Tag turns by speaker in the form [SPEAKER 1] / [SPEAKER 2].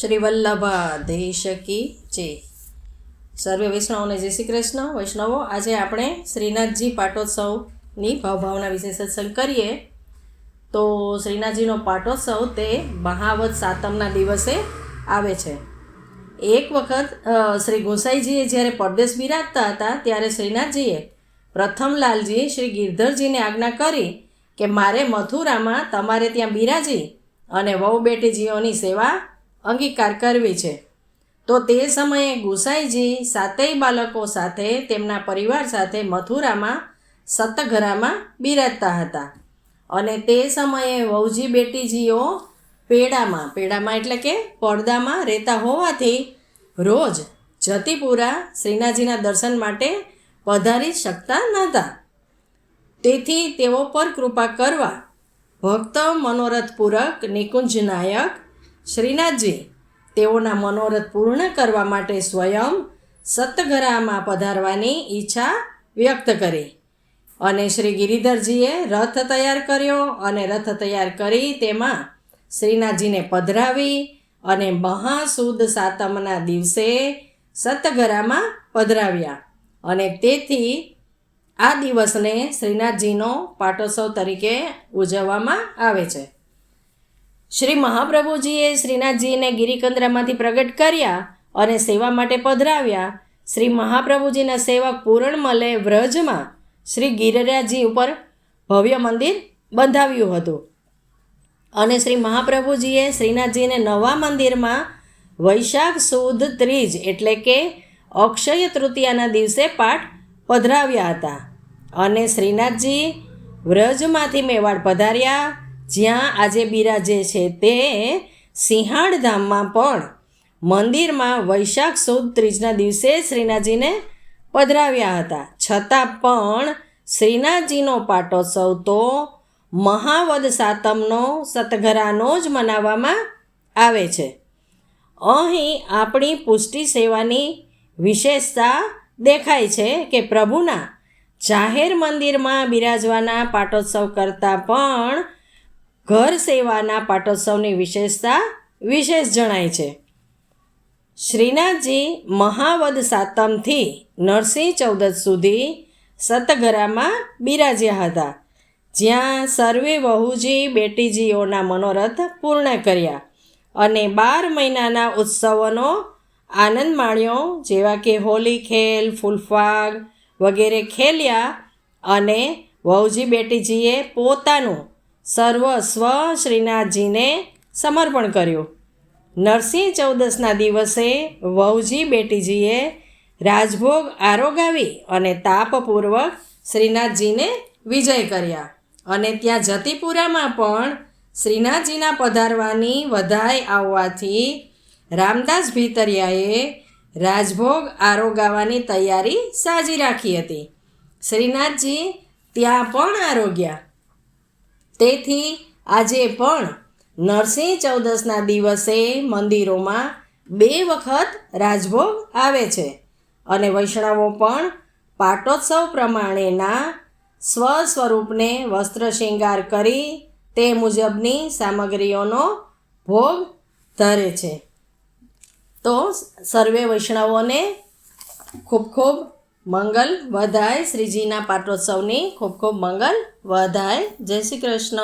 [SPEAKER 1] શ્રી વલ્લભાધીશ કી જય સર્વે વૈષ્ણવોને જય શ્રી કૃષ્ણ. વૈષ્ણવો, આજે આપણે શ્રીનાથજી પાટોત્સવની ભાવભાવના વિશે સત્સંગ કરીએ. તો શ્રીનાથજીનો પાટોત્સવ તે મહાવત સાતમના દિવસે આવે છે. એક વખત શ્રી ગોસાઈજીએ જ્યારે પરદેશ બિરાજતા હતા, ત્યારે શ્રીનાથજીએ પ્રથમ લાલજી શ્રી ગિરધરજીને આજ્ઞા કરી કે મારે મથુરામાં તમારે ત્યાં બિરાજી અને વહુ બેટીજીઓની સેવા અંગીકાર કરવી છે. તો તે સમયે ગુસાઈજી સાતેય બાળકો સાથે તેમના પરિવાર સાથે મથુરામાં, સતઘરામાં બિરાજતા હતા. અને તે સમયે વહુજી બેટીજીઓ પેડામાં પેડામાં એટલે કે પડદામાં રહેતા હોવાથી રોજ જતીપુરા શ્રીનાથજીના દર્શન માટે પધારી શકતા નહોતા. તેથી તેઓ પર કૃપા કરવા ભક્ત મનોરથપૂર્વક નિકુંજ નાયક શ્રીનાથજી, તેઓના મનોરથ પૂર્ણ કરવા માટે સ્વયં સતગરામાં પધારવાની ઈચ્છા વ્યક્ત કરી અને શ્રી ગિરિધરજીએ રથ તૈયાર કર્યો અને રથ તૈયાર કરી તેમાં શ્રીનાથજીને પધરાવી અને મહાસુદ સાતમના દિવસે સતગરામાં પધરાવ્યા અને તેથી આ દિવસને શ્રીનાથજીનો પાટોત્સવ તરીકે ઉજવવામાં આવે છે. શ્રી મહાપ્રભુજીએ શ્રીનાથજીને ગિરિકંદ્રામાંથી પ્રગટ કર્યા અને સેવા માટે પધરાવ્યા. શ્રી મહાપ્રભુજીના સેવક પૂરણમલે વ્રજમાં શ્રી ગિરરાજી ઉપર ભવ્ય મંદિર બંધાવ્યું હતું. અને શ્રી મહાપ્રભુજીએ શ્રીનાથજીને નવા મંદિરમાં વૈશાખ સુદ ત્રીજ એટલે કે અક્ષય તૃતીયાના દિવસે પાઠ પધરાવ્યા હતા. અને શ્રીનાથજી વ્રજમાંથી મેવાડ પધાર્યા. જ્યાં આજે બિરાજે છે તે સિંહાણધામમાં પણ મંદિરમાં વૈશાખ સુદ ત્રીજના દિવસે શ્રીનાથજીને પધરાવ્યા હતા. છતાં પણ શ્રીનાથજીનો પાટોત્સવ તો મહાવદ સાતમનો સતઘરાનો જ મનાવવામાં આવે છે. અહીં આપણી પુષ્ટિ સેવાની વિશેષતા દેખાય છે કે પ્રભુના જાહેર મંદિરમાં બિરાજવાના પાટોત્સવ કરતાં પણ ઘર સેવાના પાટોત્સવની વિશેષતા વિશેષ જણાય છે. શ્રીનાથજી મહાવદ સાતમથી નરસિંહ ચૌદસ સુધી સતગરામાં બિરાજ્યા હતા. જ્યાં સર્વે વહુજી બેટીજીઓના મનોરથ પૂર્ણ કર્યા અને બાર મહિનાના ઉત્સવોનો આનંદ માણ્યો, જેવા કે હોલી ખેલ, ફૂલફાગ વગેરે ખેલ્યા અને વહુજી બેટીજીએ પોતાનું સર્વસ્વ શ્રીનાથજીને સમર્પણ કર્યું. નરસિંહ ચૌદસના દિવસે વહુજી બેટીજીએ રાજભોગ આરોગાવી અને તાપપૂર્વક શ્રીનાથજીને વિજય કર્યા. અને ત્યાં જતીપુરામાં પણ શ્રીનાથજીના પધારવાની વધાઈ આવવાથી રામદાસ ભીતરિયાએ રાજભોગ આરોગાવાની તૈયારી સાજી રાખી હતી. શ્રીનાથજી ત્યાં પણ આરોગ્યા. તેથી આજે પણ નરસિંહ ચૌદસના દિવસે મંદિરોમાં બે વખત રાજભોગ આવે છે. અને વૈષ્ણવો પણ પાટોત્સવ પ્રમાણેના સ્વ સ્વરૂપને વસ્ત્ર શૃંગાર કરી તે મુજબની સામગ્રીઓનો ભોગ ધરે છે. તો સર્વે વૈષ્ણવોને ખૂબ ખૂબ મંગલ વધાય. શ્રીજીના પાટોત્સવની ખૂબ ખૂબ મંગલ વધાય. જય શ્રી કૃષ્ણ.